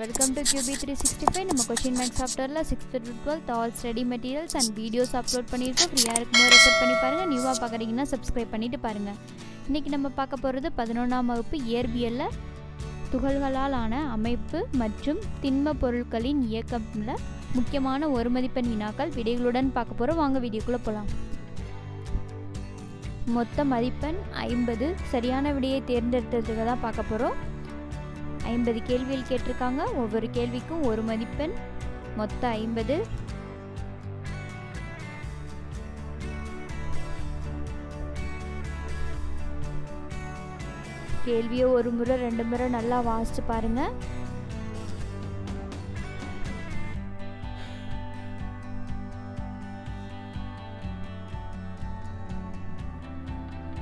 Welcome to QB three sixty five நம்ம கொஷின் மேக் சாஃப்ட்வேரில் sixth to twelfth all study materials and videos upload பண்ணியிருக்கோம். ஃப்ரீயாக இருக்கும்போது ரெஃபர் பண்ணி பாருங்கள் நியூவாக பார்க்குறீங்கன்னா சப்ஸ்கிரைப் பண்ணிவிட்டு பாருங்கள் இன்றைக்கி நம்ம பார்க்க போகிறது பதினொன்றாம் வகுப்பு இயற்பியலில் துகள்களால் ஆன அமைப்பு மற்றும் திண்ம பொருட்களின் இயக்கமில் முக்கியமான ஒரு மதிப்பெண் வினாக்கள் விடைகளுடன் பார்க்க போகிறோம் வாங்க வீடியோக்குள்ளே போகலாம் மொத்த மதிப்பெண் ஐம்பது. சரியான விடையை தேர்ந்தெடுத்ததுக்கு தான் பார்க்க போகிறோம் ஐம்பது கேள்விகள் கேட்டிருக்காங்க. ஒவ்வொரு கேள்விக்கும் ஒரு மதிப்பெண். மொத்தம் ஐம்பது. கேள்வியை ஒரு முறை ரெண்டு முறை நல்லா வாசிச்சு பாருங்க.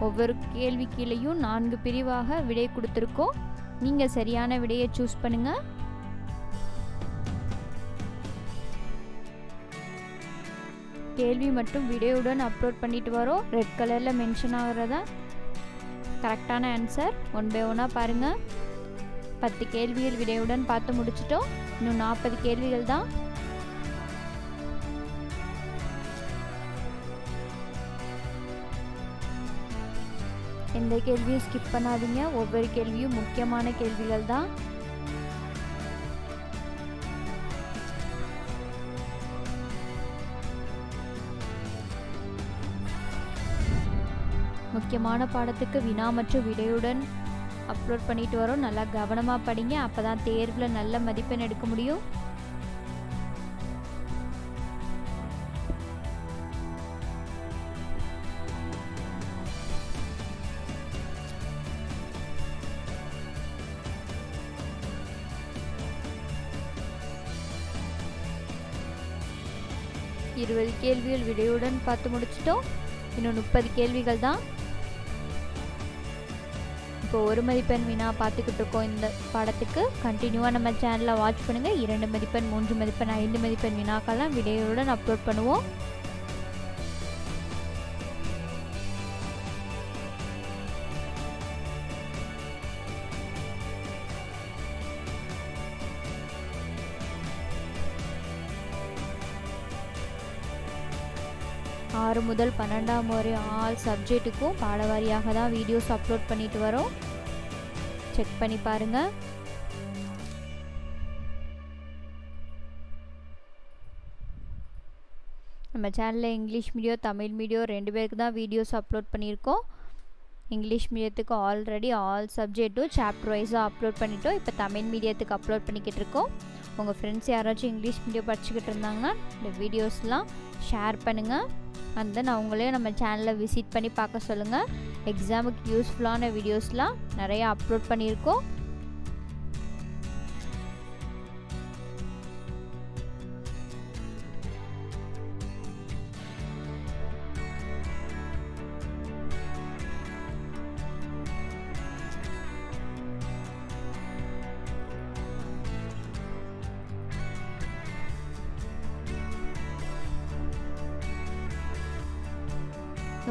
ஒவ்வொரு கேள்வி கீழேயும் நான்கு பிரிவாக விடை கொடுத்துருக்கோம். நீங்கள் சரியான விடையை சூஸ் பண்ணுங்கள் கேள்வி மட்டும் விடையுடன் அப்லோட் பண்ணிட்டு வரோம். ரெட் கலரில் மென்ஷன் ஆகிறதா? கரெக்டான ஆன்சர் ஒன் பை ஒன்னாக பாருங்கள் பத்து கேள்விகள் விடையுடன் பார்த்து முடிச்சிட்டோம். இன்னும் நாற்பது கேள்விகள் தான். எந்த கேள்வியும் ஸ்கிப் பண்ணாதீங்க. ஒவ்வொரு கேள்வியும் முக்கியமான கேள்விகள் தான். முக்கியமான பாடத்துக்கு வினா மற்றும் விடையுடன் அப்லோட் பண்ணிட்டு வரோம். நல்லா கவனமாக படிங்க. அப்போ தான் தேர்வில் நல்ல மதிப்பெண் எடுக்க முடியும். இருபது கேள்விகள் விடையுடன் பார்த்து முடிச்சிட்டோம். இன்னும் முப்பது கேள்விகள் தான். இப்போ ஒரு மதிப்பெண் வினா பார்த்துக்கிட்டு இருக்கோம் இந்த பாடத்துக்கு. கண்டினியூவாக நம்ம சேனலை வாட்ச் பண்ணுங்கள் இரண்டு மதிப்பெண் மூன்று மதிப்பெண் ஐந்து மதிப்பெண் வினாக்கெல்லாம் விடையுடன் அப்லோட் பண்ணுவோம். ஆறு முதல் பன்னெண்டாம் வரை ஆல் சப்ஜெக்ட்டுக்கும் பாடவாரியாக தான் வீடியோஸ் அப்லோட் பண்ணிட்டு வரோம். செக் பண்ணி பாருங்கள் நம்ம சேனலில் இங்கிலீஷ் மீடியம் தமிழ் மீடியம் ரெண்டு பேருக்கு தான் வீடியோஸ் அப்லோட் பண்ணியிருக்கோம். இங்கிலீஷ் மீடியத்துக்கு ஆல்ரெடி ஆல் சப்ஜெக்ட்டும் சாப்டர் வைஸாக அப்லோட் பண்ணிட்டோம். இப்போ தமிழ் மீடியத்துக்கு அப்லோட் பண்ணிக்கிட்டு இருக்கோம். உங்கள் ஃப்ரெண்ட்ஸ் யாராச்சும் இங்கிலீஷ் மீடியம் படிச்சுக்கிட்டு இருந்தாங்கன்னா இந்த வீடியோஸ்லாம் ஷேர் பண்ணுங்கள் அந்த தென் அவங்களே நம்ம சேனலை விசிட் பண்ணி பார்க்க சொல்லுங்கள் எக்ஸாமுக்கு யூஸ்ஃபுல்லான வீடியோஸ்லாம் நிறையா அப்லோட் பண்ணியிருக்கோம்.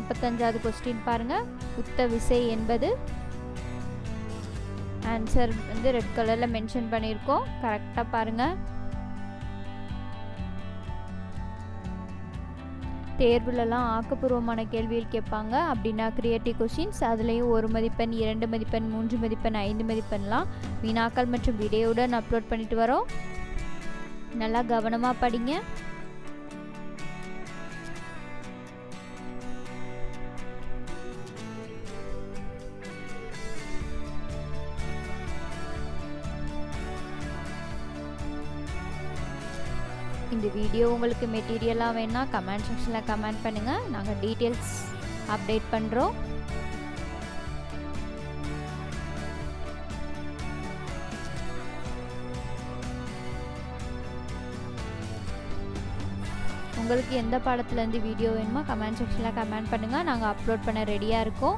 முப்பத்தஞ்சாவது கொஸ்டின் பாருங்கள் உத்த விசை என்பது ஆன்சர் வந்து ரெட் கலரில் மென்ஷன் பண்ணியிருக்கோம். கரெக்டாக பாருங்கள் தேர்வுலலாம் ஆக்கப்பூர்வமான கேள்வியில் கேட்பாங்க. அப்படின்னா கிரியேட்டிவ் கொஷின்ஸ் அதுலேயும் ஒரு மதிப்பெண் இரண்டு மதிப்பெண் மூன்று மதிப்பெண் ஐந்து மதிப்பெண்லாம் வினாக்கள் மற்றும் வீடியோவுடன் அப்லோட் பண்ணிட்டு வரோம். நல்லா கவனமாக படிங்க. இந்த வீடியோ உங்களுக்கு மெட்டீரியலாக வேணால் கமெண்ட் செக்ஷனில் கமெண்ட் பண்ணுங்கள் நாங்கள் டீட்டெயில்ஸ் அப்டேட் பண்ணுறோம் உங்களுக்கு எந்த படத்துலேருந்து வீடியோ வேணுமோ கமெண்ட் செக்ஷனில் கமெண்ட் பண்ணுங்கள் நாங்கள் அப்லோட் பண்ண ரெடியாக இருக்கோம்.